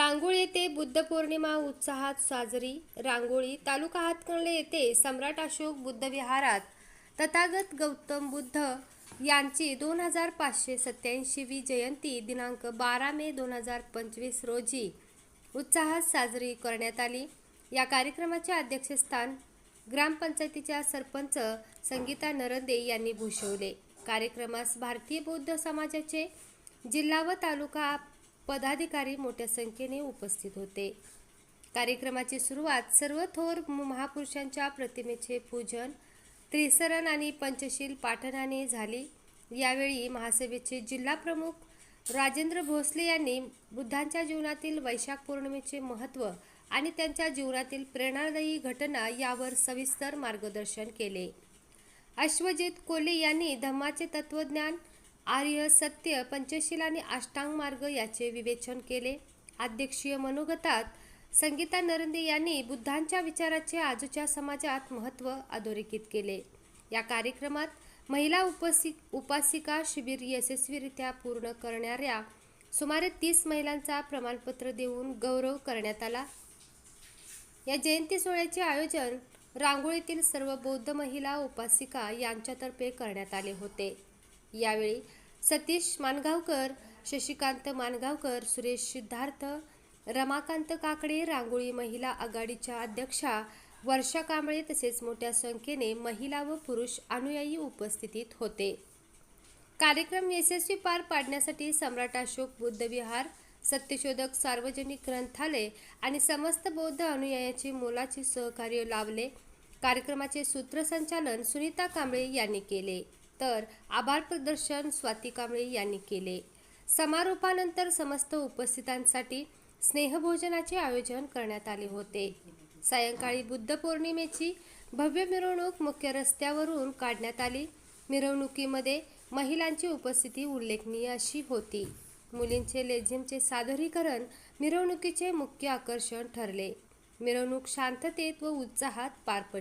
रांगोळी येथे बुद्ध पौर्णिमा उत्साहात साजरी. रांगोळी तालुका हातकणले येथे सम्राट अशोक बुद्ध विहारात. तथागत गौतम बुद्ध यांची दोन हजार पाचशे सत्याऐंशीवी जयंती दिनांक बारा मे दोन हजार पंचवीस रोजी उत्साहात साजरी करण्यात आली. या कार्यक्रमाचे अध्यक्षस्थान ग्रामपंचायतीच्या सरपंच संगीता नरंदे यांनी भूषवले. कार्यक्रमास भारतीय बौद्ध समाजाचे जिल्हा व तालुका पदाधिकारी मोठ्या संख्येने उपस्थित होते. कार्यक्रमाची सुरुवात सर्व थोर महापुरुषांच्या प्रतिमेचे पूजन त्रिसरण आणि पंचशील पाठनाने झाली. यावेळी महासभेचे जिल्हाप्रमुख राजेंद्र भोसले यांनी बुद्धांच्या जीवनातील वैशाख पौर्णिमेचे महत्त्व आणि त्यांच्या जीवनातील प्रेरणादायी घटना यावर सविस्तर मार्गदर्शन केले. अश्वजित कोले यांनी धम्माचे तत्वज्ञान आर्य सत्य पंचशील आणि अष्टांग मार्ग याचे विवेचन केले. अध्यक्षीय मनोगतात संगीता नरंदे यांनी बुद्धांच्या विचाराचे आजच्या समाजात महत्त्व अधोरेखित केले. या कार्यक्रमात महिला उपसी उपासिका शिबिर यशस्वीरित्या पूर्ण करणाऱ्या सुमारे तीस महिलांचा प्रमाणपत्र देऊन गौरव करण्यात आला. या जयंती सोहळ्याचे आयोजन रांगोळीतील सर्व बौद्ध महिला उपासिका यांच्यातर्फे करण्यात आले होते. यावेळी सतीश मानगावकर शशिकांत मानगावकर सुरेश सिद्धार्थ रमाकांत काकडे रांगोळी महिला आघाडीच्या अध्यक्षा वर्षा कांबळे तसेच मोठ्या संख्येने महिला व पुरुष अनुयायी उपस्थितीत होते. कार्यक्रम यशस्वी पार पाडण्यासाठी सम्राट अशोक बुद्धविहार सत्यशोधक सार्वजनिक ग्रंथालय आणि समस्त बौद्ध अनुयायाचे मोलाचे सहकार्य लाभले कार्यक्रमाचे सूत्रसंचालन सुनीता कांबळे यांनी केले. तर आभार प्रदर्शन स्वाती कांबळे यांनी केले. समारोपानंतर समस्त उपस्थितांसाठी स्नेहभोजनाचे आयोजन करण्यात आले होते. सायंकाळी बुद्ध पौर्णिमेची भव्य मिरवणूक मुख्य रस्त्यावरून काढण्यात आली. मिरवणुकीमध्ये महिलांची उपस्थिती उल्लेखनीय अशी होती. मुलींचे लेझिमचे सादरीकरण मिरवणुकीचे मुख्य आकर्षण ठरले. मिरवणूक शांततेत व उत्साहात पार पडली.